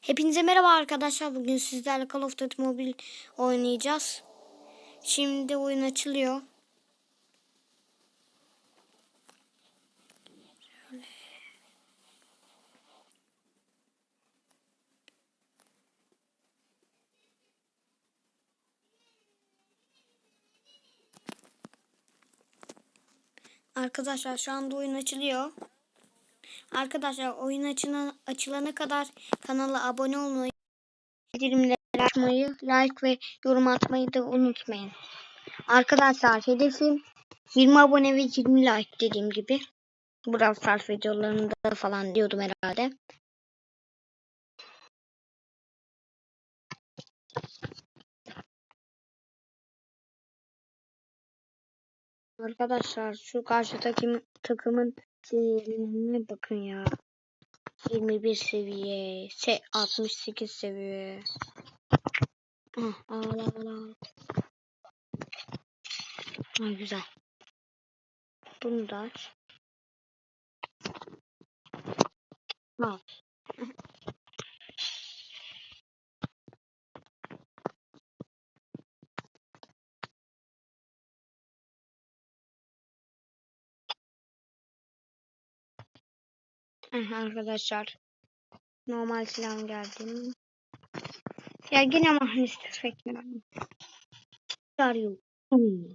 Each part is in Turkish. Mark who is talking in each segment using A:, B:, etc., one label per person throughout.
A: Hepinize merhaba arkadaşlar. Bugün sizlerle Call of Duty Mobile oynayacağız. Şimdi oyun açılıyor. Arkadaşlar şu anda oyun açılıyor. Arkadaşlar oyun açına, açılana kadar kanala abone olmayı, bildirimleri açmayı, like ve yorum atmayı da unutmayın. Arkadaşlar hedefim 20 abone ve 20 like dediğim gibi. Brawl Stars videolarında falan diyordum herhalde. Arkadaşlar şu karşıdaki takımın seviyelerine bakın ya. 21 seviye, se 68 seviye. Ah, al al al. Ay güzel. Bunu da aç. Al. Eh, arkadaşlar. Normal silahım geldi. Ya yine mahnistir tekrar. Arıyor. Hmm.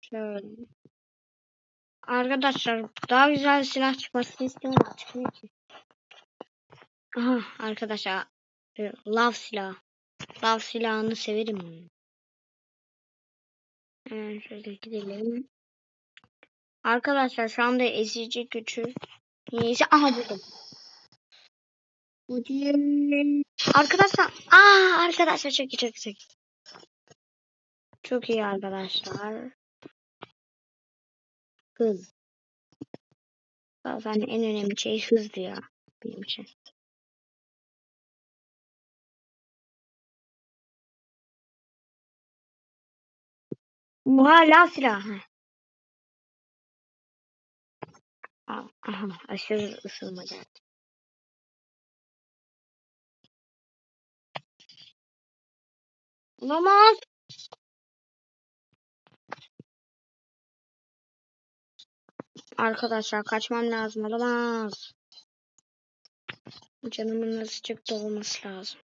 A: Şöyle. Arkadaşlar daha güzel silah çıkmasını istiyorum ne ki? Aha arkadaşlar e, lav silah. Lav silahını severim. Hemen şöyle gidelim. Arkadaşlar şu anda ezici gücü neyse aha buldum. Arkadaşlar aa arkadaşlar çok iyi çok iyi. Çok iyi arkadaşlar. Hız. Zaten en önemli şey hızdı ya benim için. Hala silah. Aha, aşırı ısınma geldi. Olamaz. Arkadaşlar kaçmam lazım. Olamaz. Canımın azıcık da olması lazım.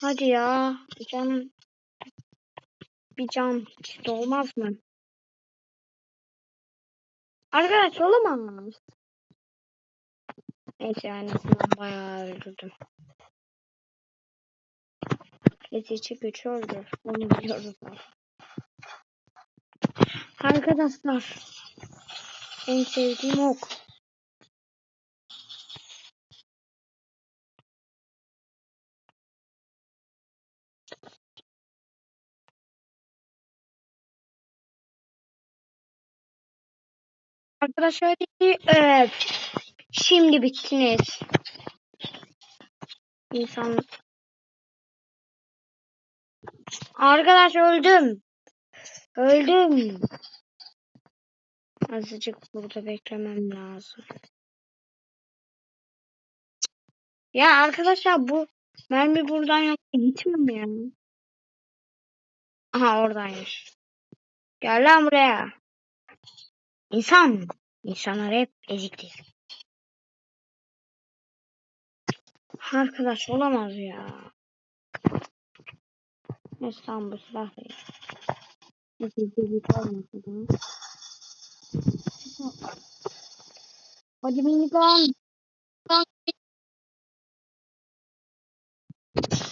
A: Hadi ya. Bir can. Bir can de olmaz mı? Arkadaş olamaz. Neyse ben bayağı öldürdüm. Yetici güç öldür. Onu biliyoruz. Arkadaşlar. En sevdiğim ok. Arkadaşlar evet. Şimdi bittiniz. İnsan. Arkadaş öldüm. Öldüm. Azıcık burada beklemem lazım. Ya arkadaşlar bu mermi buradan yok gitmiyor ya. Aha oradaymış. Gel lan buraya. İnsan. İnsanlar hep eziktir. Arkadaş olamaz ya. Tamam bu silah değil. Hadi minigun.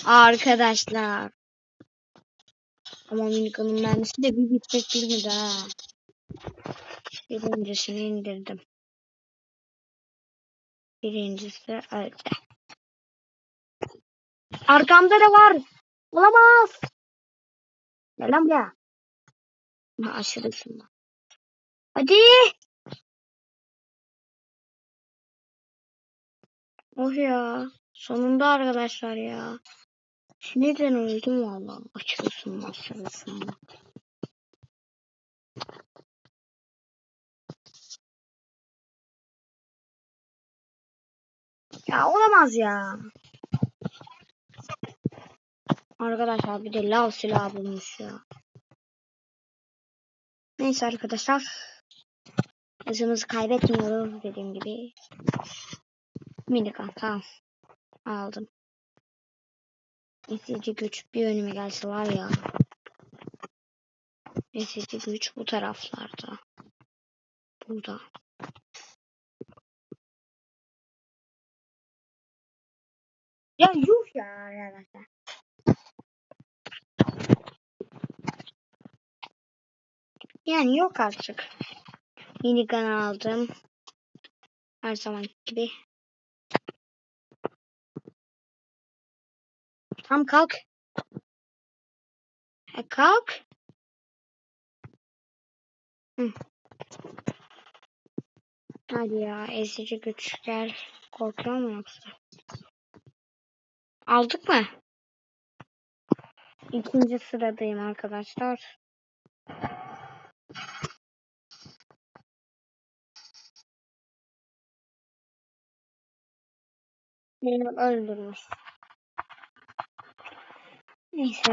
A: Arkadaşlar. Ama minigunun mermisi de bir bitmek bilmedi ha. Birincisini indirdim. Birincisi öldü. Arkamda da var. Olamaz. Gel lan buraya. Ha, aşırı ısınma. Hadi. Oh ya. Sonunda arkadaşlar ya. Sinirden öldüm valla. Aşırı ısınma aşırı ısınma. Ya olamaz ya. Arkadaşlar bir de lav silahı bulmuş ya. Neyse arkadaşlar. Hızımızı kaybetmiyoruz dediğim gibi. Minigun tamam. Aldım. Netice güç bir önüme gelse var ya. Netice güç bu taraflarda. Burada. Ya yuh ya arkadaşlar. Yani yok artık. Minigun aldım. Her zaman gibi. Tam kalk. E, kalk. Hı. Hadi ya ezici güç gel. Korkuyor mu yoksa? Aldık mı? İkinci sıradayım arkadaşlar. Beni öldürmüş. Neyse.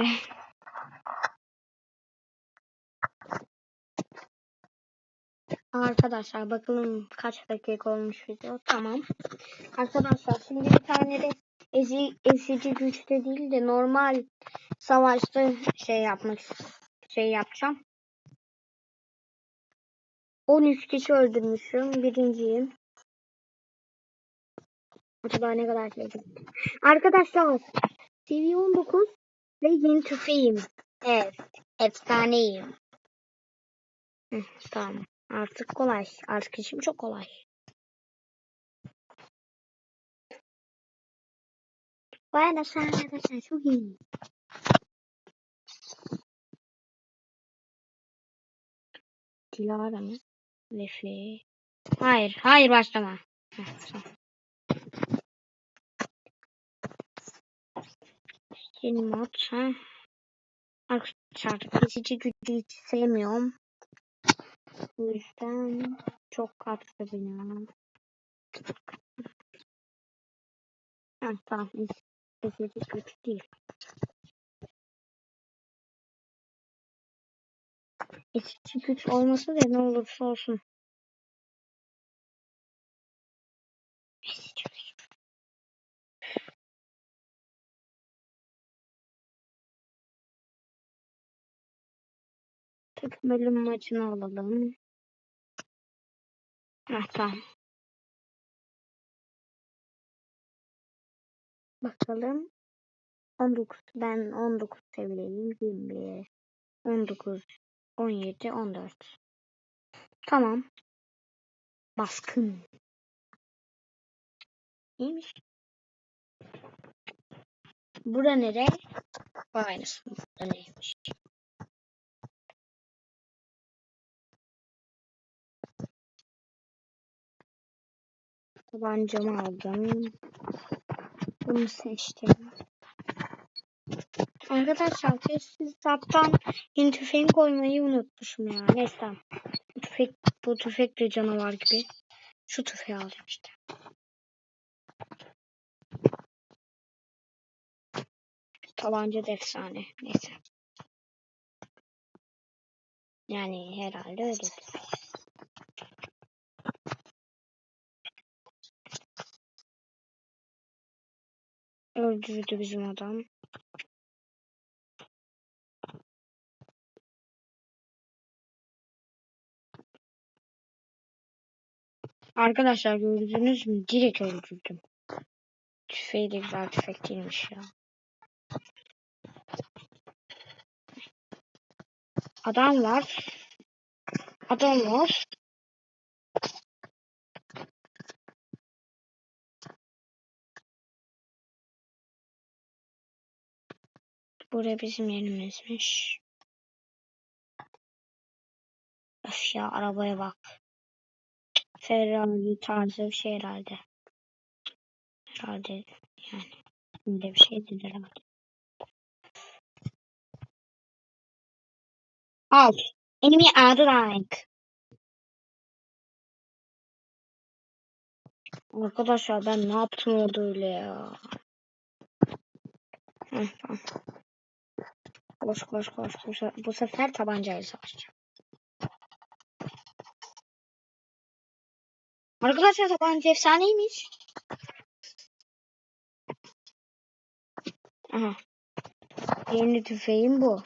A: Arkadaşlar bakalım kaç dakika olmuş video. Tamam. Arkadaşlar şimdi bir tane de ezi, ezici güçte değil de normal savaşta şey yapmak şey yapacağım. 13 kişi öldürmüşüm. Birinciyim. Acaba ne kadar şey Arkadaşlar seviye 19 ve yeni tüfeğim. Evet. Efsaneyim. Hı, tamam. Artık kolay. Artık işim çok kolay. Vay arkadaşlar arkadaşlar çok iyi. Dilara mı? Lefi. Hayır. Hayır başlama. Heh. Yeni mod. Ha. Arkadaşlar kesici gücü hiç sevmiyorum. O yüzden çok katlı bina. Ha, tamam. Kesici güç değil. Kesici güç olmasa da ne olursa olsun. Tek bölüm maçını alalım. Heh, tamam. Bakalım. 19. Ben 19 seviyeyim. 21. 19. 17. 14. Tamam. Baskın. İyiymiş. Bura nere? Aynısı. Burada neymiş? Tabancamı aldım. Bunu seçtim. Arkadaşlar tesisattan yeni tüfeğimi koymayı unutmuşum ya. Neyse. Bu tüfek, bu tüfek de canavar gibi. Şu tüfeği alacağım işte. Tabanca da efsane. Neyse. Yani herhalde öyle. Öldürdü bizim adam. Arkadaşlar gördünüz mü? Direkt öldürdüm. Tüfeği de güzel tüfek değilmiş ya. Adam var. Adam var. Buraya bizim yerimizmiş. Öf ya arabaya bak. Ferrari tarzı bir şey herhalde. Herhalde yani. Böyle bir şeydir herhalde. Al. Enemy added rank. Arkadaşlar ben ne yaptım orada öyle ya. Heh, tamam. Koş koş koş. Bu, bu sefer tabancayla savaşacağım. Arkadaşlar tabanca efsaneymiş. Aha. Yeni tüfeğim bu.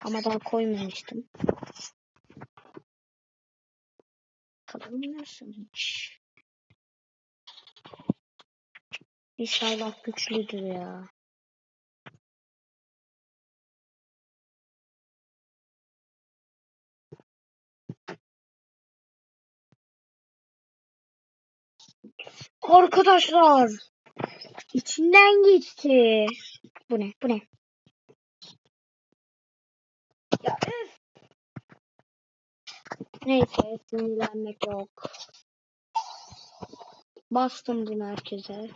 A: Ama daha koymamıştım. Bakalım nasılmış. İnşallah güçlüdür ya. Arkadaşlar. içinden geçti. Bu ne? Bu ne? Ya üf. Neyse sinirlenmek yok. Bastım bunu herkese.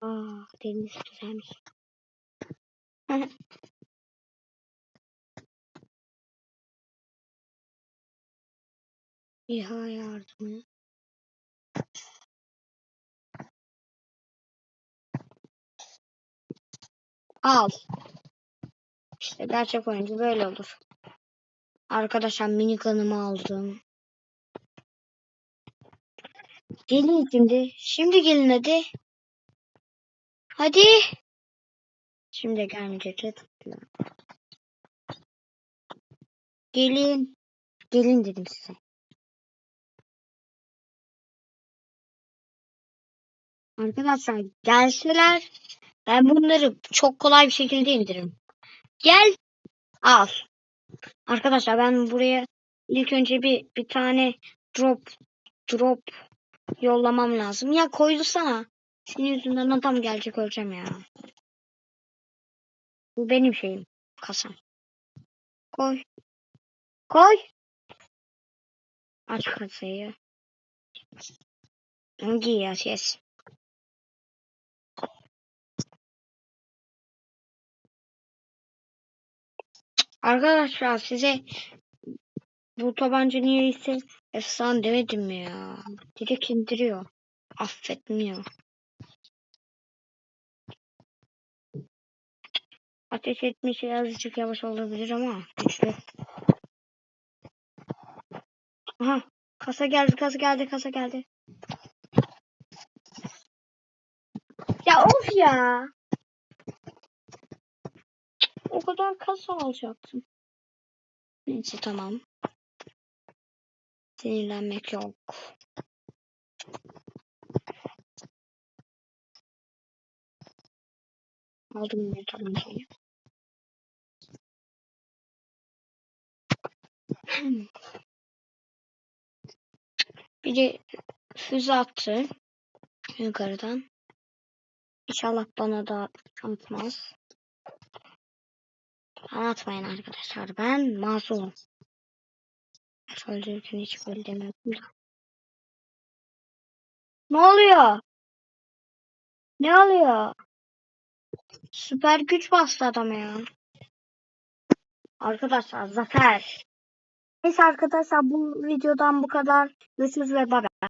A: Aa deniz güzelmiş. İHA yardımı. Al. İşte gerçek oyuncu böyle olur. Arkadaşlar mini kanımı aldım. Gelin şimdi. Şimdi gelin hadi. Hadi. Şimdi gelmeyecek. Gelin. Gelin dedim size. Arkadaşlar gelseler ben bunları çok kolay bir şekilde indiririm. Gel. Al. Arkadaşlar ben buraya ilk önce bir bir tane drop drop yollamam lazım. Ya koydusana. Senin yüzünden adam gelecek öleceğim ya. Bu benim şeyim. Kasam. Koy. Koy. Aç kasayı. Giy yes. Arkadaşlar size bu tabanca niyeyse efsane demedim mi ya. Direkt indiriyor. Affetmiyor. Ateş etmesi azıcık yavaş olabilir ama güçlü. Aha kasa geldi kasa geldi kasa geldi. Ya of ya. O kadar kasa alacaktım. Neyse tamam. Sinirlenmek yok. Aldım bir tabancayı. Bir de füze attı yukarıdan. İnşallah bana da atmaz. Atmayın arkadaşlar. Ben masumum. Öldürürken hiç böyle demiyordum da. Ne oluyor? Ne oluyor? Süper güç bastı adama ya. Arkadaşlar zafer. Neyse arkadaşlar bu videodan bu kadar. Görüşürüz ve bay.